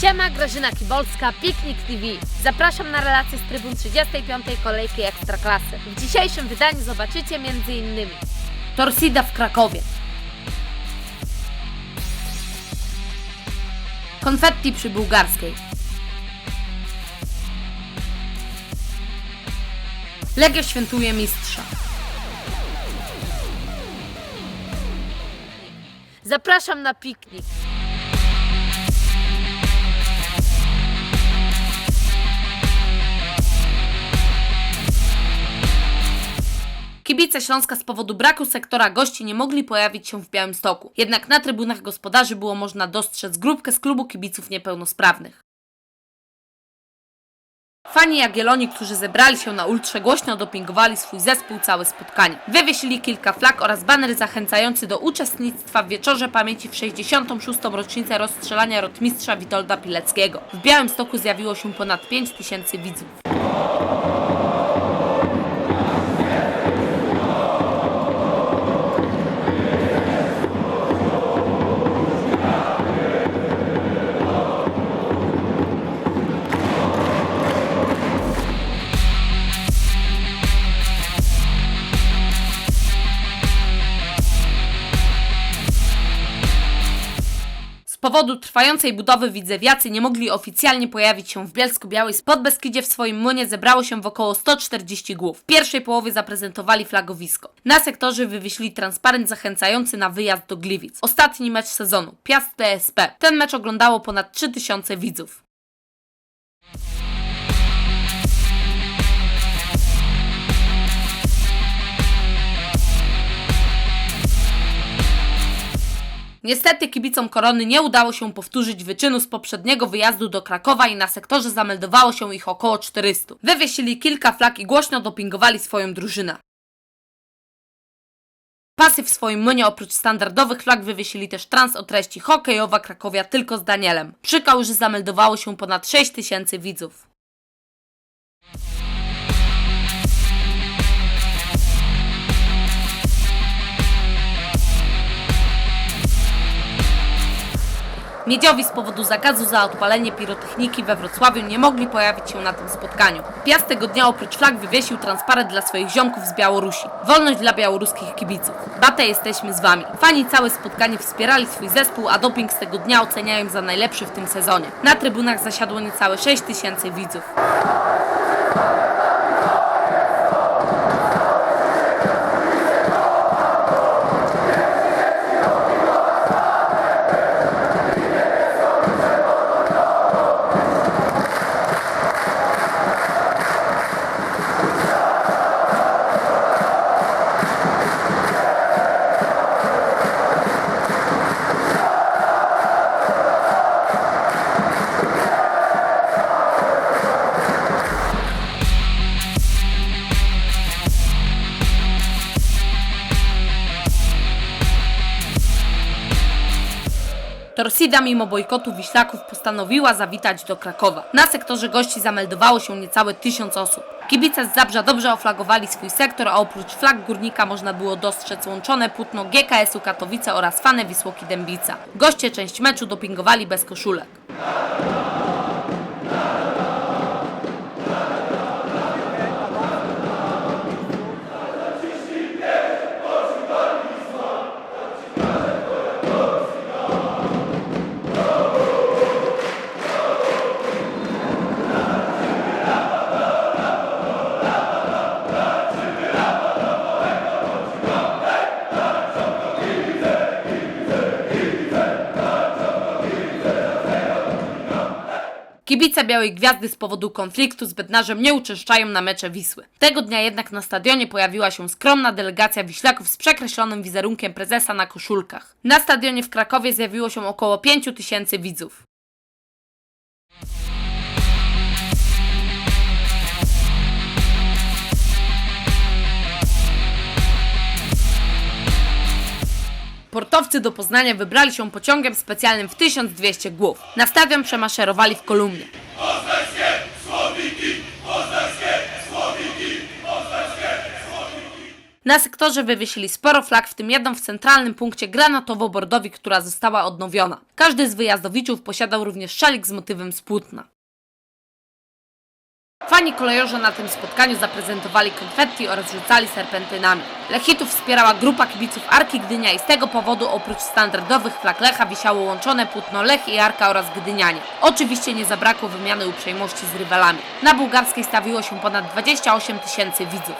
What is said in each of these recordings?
Siema, Grażyna Kibolska, Piknik TV. Zapraszam na relację z trybun 35. kolejki Ekstraklasy. W dzisiejszym wydaniu zobaczycie m.in. Torsida w Krakowie. Konfetti przy Bułgarskiej. Legia świętuje mistrza. Zapraszam na piknik. Kibice Śląska z powodu braku sektora gości nie mogli pojawić się w Białymstoku. Jednak na trybunach gospodarzy było można dostrzec grupkę z klubu kibiców niepełnosprawnych. Fani Jagiellonii, którzy zebrali się na ultrze głośno dopingowali swój zespół całe spotkanie. Wywiesili kilka flag oraz baner zachęcający do uczestnictwa w wieczorze pamięci w 66. rocznicę rozstrzelania rotmistrza Witolda Pileckiego. W Białymstoku zjawiło się ponad 5 tysięcy widzów. Powodu trwającej budowy widzewiacy nie mogli oficjalnie pojawić się w Bielsku-Białej. Pod Beskidzie w swoim młynie zebrało się w około 140 głów. W pierwszej połowie zaprezentowali flagowisko. Na sektorze wywiesili transparent zachęcający na wyjazd do Gliwic. Ostatni mecz sezonu. Piast PSP. Ten mecz oglądało ponad 3000 widzów. Niestety kibicom Korony nie udało się powtórzyć wyczynu z poprzedniego wyjazdu do Krakowa i na sektorze zameldowało się ich około 400. Wywiesili kilka flag i głośno dopingowali swoją drużynę. Pasy w swoim młynie oprócz standardowych flag wywiesili też trans o treści hokejowa Krakowia tylko z Danielem. Przy kałuży zameldowało się ponad 6 tysięcy widzów. Miedziowi z powodu zakazu za odpalenie pirotechniki we Wrocławiu nie mogli pojawić się na tym spotkaniu. Piast tego dnia oprócz flag wywiesił transparent dla swoich ziomków z Białorusi. Wolność dla białoruskich kibiców. Bate jesteśmy z wami. Fani całe spotkanie wspierali swój zespół, a doping z tego dnia oceniają za najlepszy w tym sezonie. Na trybunach zasiadło niecałe 6 tysięcy widzów. Torsida mimo bojkotu Wiślaków postanowiła zawitać do Krakowa. Na sektorze gości zameldowało się niecałe tysiąc osób. Kibice z Zabrza dobrze oflagowali swój sektor, a oprócz flag górnika można było dostrzec łączone płótno GKS-u Katowice oraz fanę Wisłoki Dębica. Goście część meczu dopingowali bez koszulek. Kibice Białej Gwiazdy z powodu konfliktu z Bednarzem nie uczęszczają na mecze Wisły. Tego dnia jednak na stadionie pojawiła się skromna delegacja Wiślaków z przekreślonym wizerunkiem prezesa na koszulkach. Na stadionie w Krakowie zjawiło się około 5 tysięcy widzów. Portowcy do Poznania wybrali się pociągiem specjalnym w 1200 głów. Na stadion przemaszerowali w kolumnie. Na sektorze wywiesili sporo flag, w tym jedną w centralnym punkcie granatowo-bordowi, która została odnowiona. Każdy z wyjazdowiczów posiadał również szalik z motywem z płótna. Fani kolejorze na tym spotkaniu zaprezentowali konfetti oraz rzucali serpentynami. Lechitów wspierała grupa kibiców Arki Gdynia i z tego powodu oprócz standardowych flag Lecha wisiało łączone płótno Lech i Arka oraz Gdynianie. Oczywiście nie zabrakło wymiany uprzejmości z rywalami. Na bułgarskiej stawiło się ponad 28 tysięcy widzów.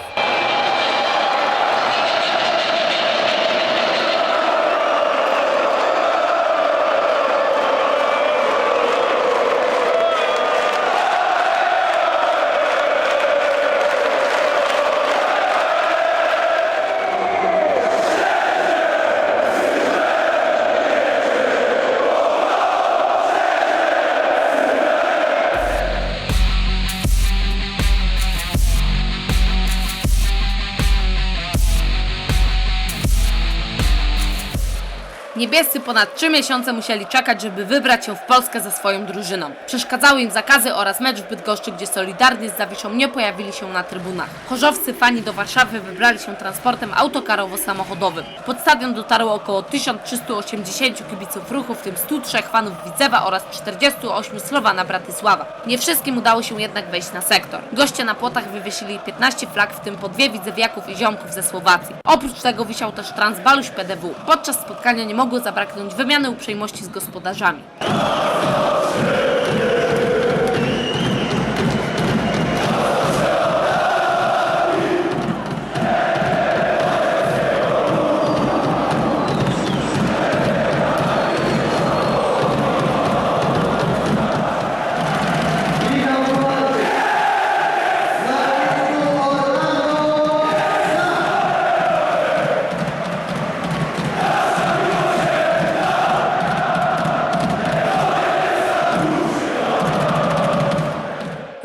Niebiescy ponad 3 miesiące musieli czekać, żeby wybrać się w Polskę ze swoją drużyną. Przeszkadzały im zakazy oraz mecz w Bydgoszczy, gdzie solidarnie z Zawiszą nie pojawili się na trybunach. Chorzowscy fani do Warszawy wybrali się transportem autokarowo-samochodowym. Pod stadion dotarło około 1380 kibiców ruchu, w tym 103 fanów Widzewa oraz 48 Slowana Bratysława. Nie wszystkim udało się jednak wejść na sektor. Goście na płotach wywiesili 15 flag, w tym po dwie Widzewiaków i ziomków ze Słowacji. Oprócz tego wisiał też Transbaluś PDW. Podczas spotkania nie mogło zabraknąć wymiany uprzejmości z gospodarzami.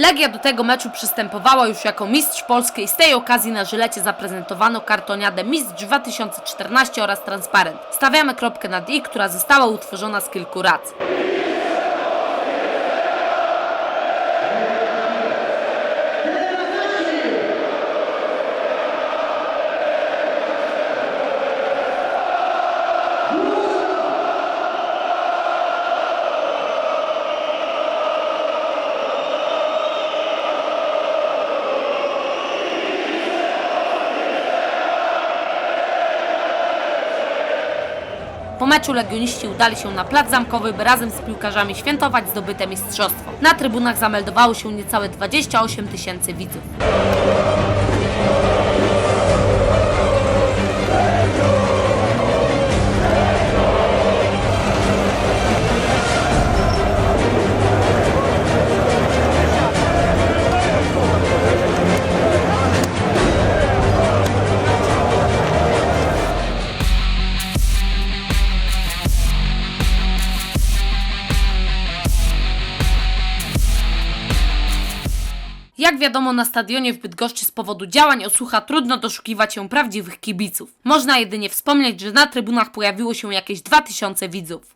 Legia do tego meczu przystępowała już jako mistrz Polski i z tej okazji na żylecie zaprezentowano kartoniadę Mistrz 2014 oraz transparent. Stawiamy kropkę nad i, która została utworzona z kilku rac. Po meczu legioniści udali się na plac zamkowy, by razem z piłkarzami świętować zdobyte mistrzostwo. Na trybunach zameldowało się niecałe 28 tysięcy widzów. Jak wiadomo, na stadionie w Bydgoszczy z powodu działań Osłucha trudno doszukiwać się prawdziwych kibiców. Można jedynie wspomnieć, że na trybunach pojawiło się jakieś 2000 widzów.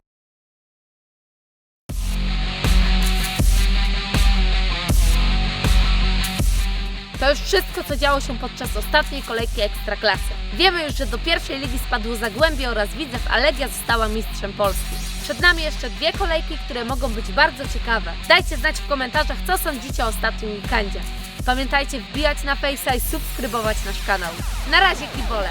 To już wszystko, co działo się podczas ostatniej kolejki Ekstraklasy. Wiemy już, że do pierwszej ligi spadło Zagłębie oraz Widzew, a Legia została mistrzem Polski. Przed nami jeszcze dwie kolejki, które mogą być bardzo ciekawe. Dajcie znać w komentarzach, co sądzicie o ostatnim weekendzie. Pamiętajcie wbijać na Face'a i subskrybować nasz kanał. Na razie, kibole!